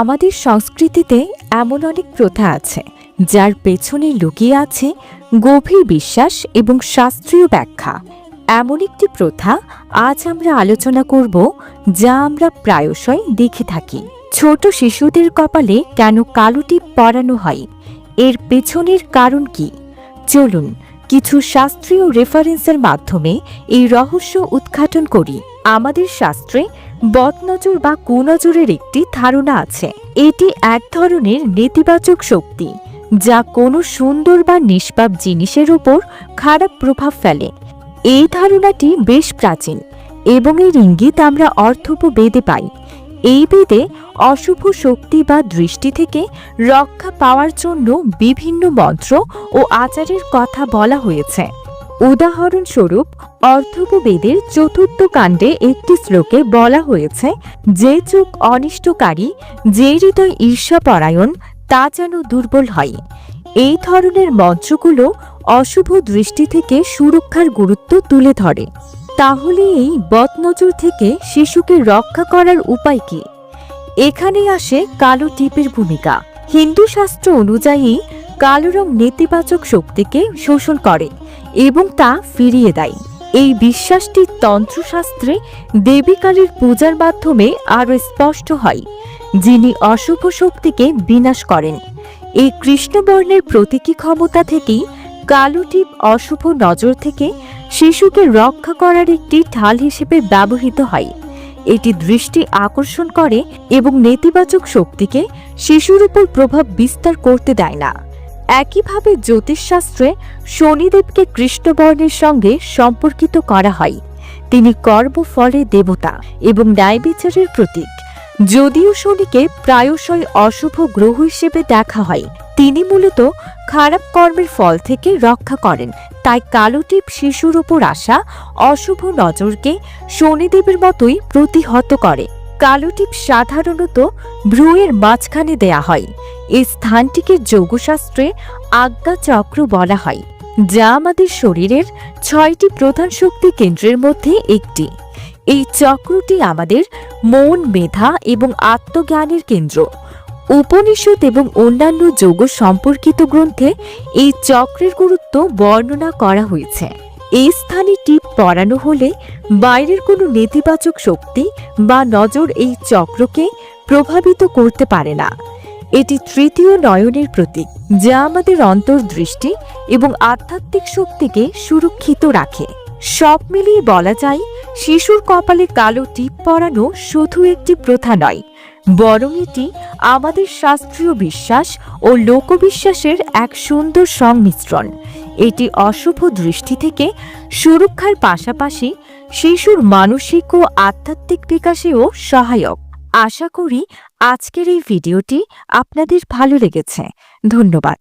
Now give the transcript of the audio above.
আমাদের সংস্কৃতিতে এমন অনেক প্রথা আছে, যার পেছনে লুকিয়ে আছে গভীর বিশ্বাস এবং শাস্ত্রীয় ব্যাখ্যা। এমন একটি প্রথা আজ আমরা আলোচনা করব, যা আমরা প্রায়শই দেখে থাকি। ছোট শিশুদের কপালে কেন কালো টিপ পরানো হয়? এর পেছনের কারণ কি? চলুন, কিছু শাস্ত্রীয় রেফারেন্সের মাধ্যমে এই রহস্য উদ্ঘাটন করি। আমাদের শাস্ত্রে বদনজর বা কুনজরের একটি ধারণা আছে। এটি এক ধরনের নেতিবাচক শক্তি, যা কোনো সুন্দর বা নিষ্পাপ জিনিসের উপর খারাপ প্রভাব ফেলে। এই ধারণাটি বেশ প্রাচীন এবং এর ইঙ্গিত আমরা অর্থপ বেদে পাই। এই বেদে অশুভ শক্তি বা দৃষ্টি থেকে রক্ষা পাওয়ার জন্য বিভিন্ন মন্ত্র ও আচারের কথা বলা হয়েছে। উদাহরণস্বরূপ অর্থববেদের চতুর্থ কাণ্ডে একটি শ্লোকে বলা হয়েছে, যে চোখ অনিষ্টকারী, যে হৃদয় ঈর্ষাপরায়ণ, তা যেন দুর্বল হয়। এই ধরনের মঞ্চগুলো অশুভ দৃষ্টি থেকে সুরক্ষার গুরুত্ব তুলে ধরে। তাহলে এই বদনজর থেকে শিশুকে রক্ষা করার উপায় কি? এখানে আসে কালো টিপের ভূমিকা। হিন্দু শাস্ত্র অনুযায়ী কালো রং নেতিবাচক শক্তিকে শোষণ করে এবং তা ফিরিয়ে দেয়। এই বিশ্বাসটি তন্ত্রশাস্ত্রে দেবীকালীর পূজার মাধ্যমে আরও স্পষ্ট হয়, যিনি অশুভ শক্তিকে বিনাশ করেন। এই কৃষ্ণবর্ণের প্রতীকী ক্ষমতা থেকেই কালো টিপ অশুভ নজর থেকে শিশুকে রক্ষা করার একটি ঢাল হিসেবে ব্যবহৃত হয়। এটি দৃষ্টি আকর্ষণ করে এবং নেতিবাচক শক্তিকে শিশুর উপর প্রভাব বিস্তার করতে দেয় না। একইভাবে জ্যোতিষশাস্ত্রে শনিদেবকে কৃষ্ণবর্ণের সঙ্গে সম্পর্কিত করা হয়। তিনি কর্মফলের দেবতা এবং ন্যায়বিচারের প্রতীক। যদিও শনিকে প্রায়শই অশুভ গ্রহ হিসেবে দেখা হয়, তিনি মূলত খারাপ কর্মের ফল থেকে রক্ষা করেন। তাই কালো টিপ শিশুর উপর আসা অশুভ নজরকে শনিদেবের মতোই প্রতিহত করে। কালো টিপ সাধারণত ভ্রুয়ের মাঝখানে দেয়া হয়। এই স্থানটিকে যোগশাস্ত্রে আজ্ঞা চক্র বলা হয়, যা আমাদের শরীরের ছয়টি প্রধান শক্তি কেন্দ্রের মধ্যে একটি। এই চক্রটি আমাদের মন, মেধা এবং আত্মজ্ঞানের কেন্দ্র। উপনিষদ এবং অন্যান্য যোগ সম্পর্কিত গ্রন্থে এই চক্রের গুরুত্ব বর্ণনা করা হয়েছে। এই স্থানে টিপ পরানো হলে বাইরের কোনো নেতিবাচক শক্তি বা নজর এই চক্রকে প্রভাবিত করতে পারে না। এটি তৃতীয় নয়নের প্রতীক, যা আমাদের অন্তর্দৃষ্টি এবং আধ্যাত্মিক শক্তিকে সুরক্ষিত রাখে। সব মিলিয়ে বলা যায়, শিশুর কপালে কালো টিপ পরানো শুধু একটি প্রথা নয়, বরং এটি আমাদের শাস্ত্রীয় বিশ্বাস ও লোকবিশ্বাসের এক সুন্দর সংমিশ্রণ। এটি অশুভ দৃষ্টি থেকে সুরক্ষার পাশাপাশি শিশুর মানসিক ও আধ্যাত্মিক বিকাশেও সহায়ক। আশা করি আজকের এই ভিডিওটি আপনাদের ভালো লেগেছে। ধন্যবাদ।